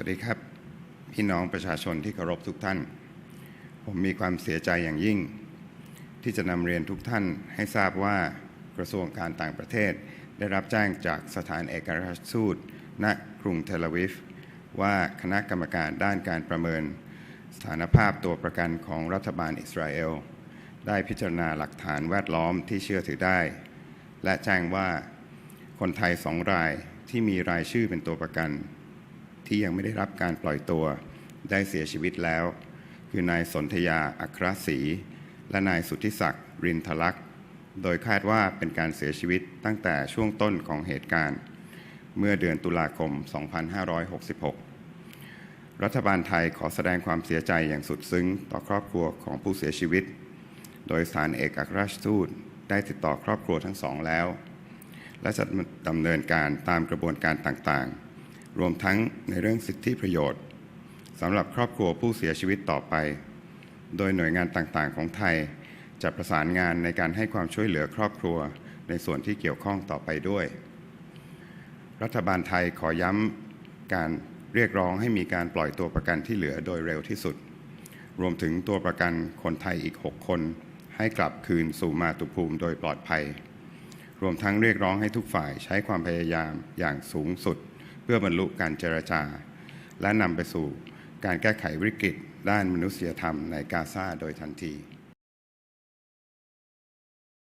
วัสดีครับ พี่น้องประชาชนที่เคารพทุกท่าน ผมมีความเสียใจอย่างยิ่ง ที่จะนำเรียนทุกท่านให้ทราบว่ากระทรวงการต่างประเทศ ได้รับแจ้งจากสถานเอกอัครราชทูตณกรุงเทลอาวิฟว่าคณะกรรมการด้านการประเมิน สถานภาพตัวประกันของรัฐบาลอิสราเอล ได้พิจารณาหลักฐานแวดล้อมที่เชื่อถือได้ และแจ้งว่าคนไทยสองรายที่มีรายชื่อเป็นตัวประกัน ที่ยังไม่ได้รับการปล่อยตัว ได้เสียชีวิตแล้ว คือนายสนธยาอัครศรีและนายสุทธิศักดิ์รินทลักษ์โดยคาดว่าเป็นการเสียชีวิตตั้งแต่ช่วงต้นของเหตุการณ์ เมื่อเดือนตุลาคม 2566 รัฐบาลไทยขอแสดงความเสียใจอย่างสุดซึ้งต่อครอบครัวของผู้เสียชีวิต โดยสานเอกอัครราชทูตได้ติดต่อครอบครัวทั้งสองแล้ว และจะดำเนินการตามกระบวนการต่างๆ รวมทั้งในเรื่องสิทธิประโยชน์สำหรับครอบครัวผู้เสียชีวิตต่อไป โดยหน่วยงานต่างๆ ของไทย จะประสานงานในการให้ความช่วยเหลือครอบครัวในส่วนที่เกี่ยวข้องต่อไปด้วย รัฐบาลไทยขอย้ำการเรียกร้องให้มีการปล่อยตัวประกันที่เหลือโดยเร็วที่สุด รวมถึงตัวประกันคนไทยอีก 6 คน ให้กลับคืนสู่มาตุภูมิโดยปลอดภัย รวมทั้งเรียกร้องให้ทุกฝ่ายใช้ความพยายามอย่างสูงสุด เพื่อบรรลุการเจรจา และนำไปสู่การแก้ไขวิกฤตด้านมนุษยธรรมในกาซาโดยทันที